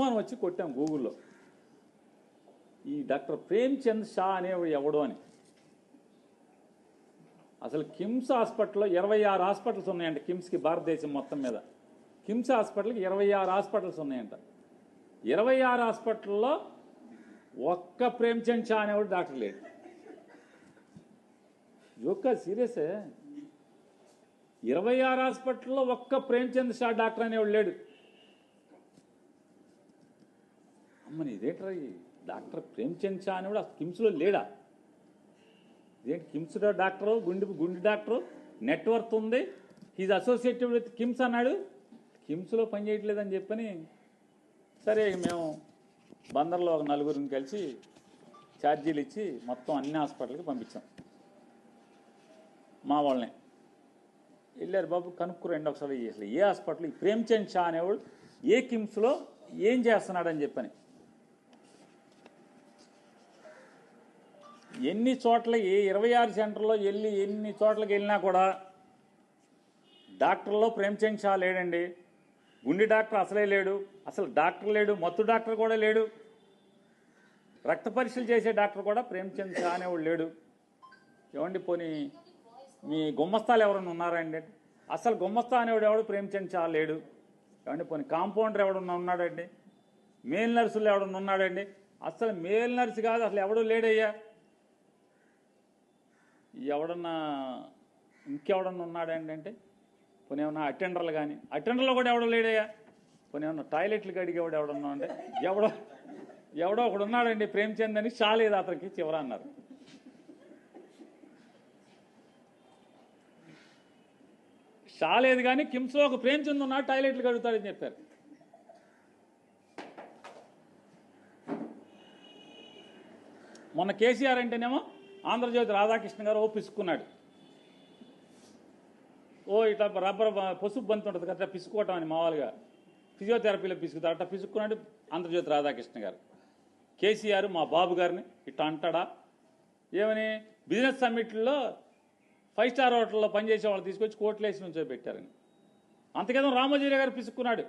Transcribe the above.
అనుమానం వచ్చి కొట్టాం గూగుల్లో. ఈ డాక్టర్ ప్రేమ్చంద్ షా అనేవాడు ఎవడు అని. అసలు కిమ్స్ హాస్పిటల్లో ఇరవై ఆరు హాస్పిటల్స్ ఉన్నాయంట కిమ్స్కి భారతదేశం మొత్తం మీద. కిమ్స్ హాస్పిటల్కి ఇరవై ఆరు హాస్పిటల్స్ ఉన్నాయంట. ఇరవై ఆరు హాస్పిటల్లో ఒక్క ప్రేమ్చంద్ షా అనేవాడు డాక్టర్ లేడు. యొక్క సీరియసే? ఇరవై ఆరు హాస్పిటల్లో ఒక్క ప్రేమ్చంద్ షా డాక్టర్ అనేవాడు లేడు. అమ్మని ఇదేంట్రా డాక్టర్ ప్రేమ్చంద్ షా అని కూడా కిమ్స్లో లేడా? ఇదేంటి కిమ్స్ డాక్టరు? గుండె గుండె డాక్టరు? నెట్వర్క్ ఉంది. హీజ్ అసోసియేటెడ్ విత్ కిమ్స్ అన్నాడు. కిమ్స్లో పని చేయట్లేదని చెప్పని సరే మేము బందర్లో ఒక నలుగురిని కలిసి ఛార్జీలు ఇచ్చి మొత్తం అన్ని హాస్పిటల్కి పంపించాం. మా వాళ్ళని. వెళ్ళారు బాబు కనుక్కురండి ఒకసారి. అసలు ఏ హాస్పిటల్? ఈ ప్రేమ్చంద్ షా అనేవాడు ఏ కిమ్స్లో ఏం చేస్తున్నాడని చెప్పని. ఎన్ని చోట్ల ఏ ఇరవై ఆరు సెంటర్లో వెళ్ళి ఎన్ని చోట్లకి వెళ్ళినా కూడా డాక్టర్లో ప్రేమ్చంద్ షా లేడండి. గుండె డాక్టర్ అసలే లేడు. అసలు డాక్టర్ లేడు మత్తు డాక్టర్ కూడా లేడు. రక్త పరీక్షలు చేసే డాక్టర్ కూడా ప్రేమచంద్ షా అనేవాడు లేడు. ఏమండి పోనీ మీ గుమ్మస్తాలు ఎవరైనా ఉన్నారండి అసలు గుమ్మస్తా అనేవాడు ఎవడు ప్రేమ్చంద్ షా లేడు. ఏమండి పోనీ కాంపౌండర్ ఎవడన్నా ఉన్నాడండి? మేల్ నర్సులు ఎవడన్నా ఉన్నాడండి? అసలు మేల్ నర్సు కాదు అసలు ఎవడు లేడయ్యా? ఎవడన్నా ఇంకెవడన్నా ఉన్నాడండి అంటే? పోనీ ఏమన్నా అటెండర్లు కానీ అటెండర్లు కూడా ఎవడో లేడయ్యా? పోనీ ఏమన్నా టాయిలెట్లు కడిగేవాడు ఎవడన్నా అంటే ఎవడో ఎవడో ఒకడు ఉన్నాడండి ప్రేమచంద్ అని షాలేదు అతనికి చివర అన్నారు. షాలేదు కానీ కిమ్స్లో ఒక ప్రేమచంద్ ఉన్నాడు టాయిలెట్లు కడుగుతాడని చెప్పారు. మొన్న కేసీఆర్ అంటేనేమో ఆంధ్రజ్యోతి రాధాకృష్ణ గారు ఓ పిసుకున్నాడు ఓ ఇట్లా రబ్బర్ పసుపు బంతి ఉంటుంది కదా పిసుకోవటం అని మామూలుగా. ఫిజియోథెరపీలో పిసుకుతారు అట్లా పిసుక్కున్నాడు ఆంధ్రజ్యోతి రాధాకృష్ణ గారు. కేసీఆర్ మా బాబు గారిని ఇట్లా అంటాడా? ఏమని? బిజినెస్ సమ్మిట్లో ఫైవ్ స్టార్ హోటల్లో పనిచేసే వాళ్ళు తీసుకొచ్చి కోట్లేసి నుంచో పెట్టారని అంతకేదో రామోజీరావు గారు పిసుక్కున్నాడు.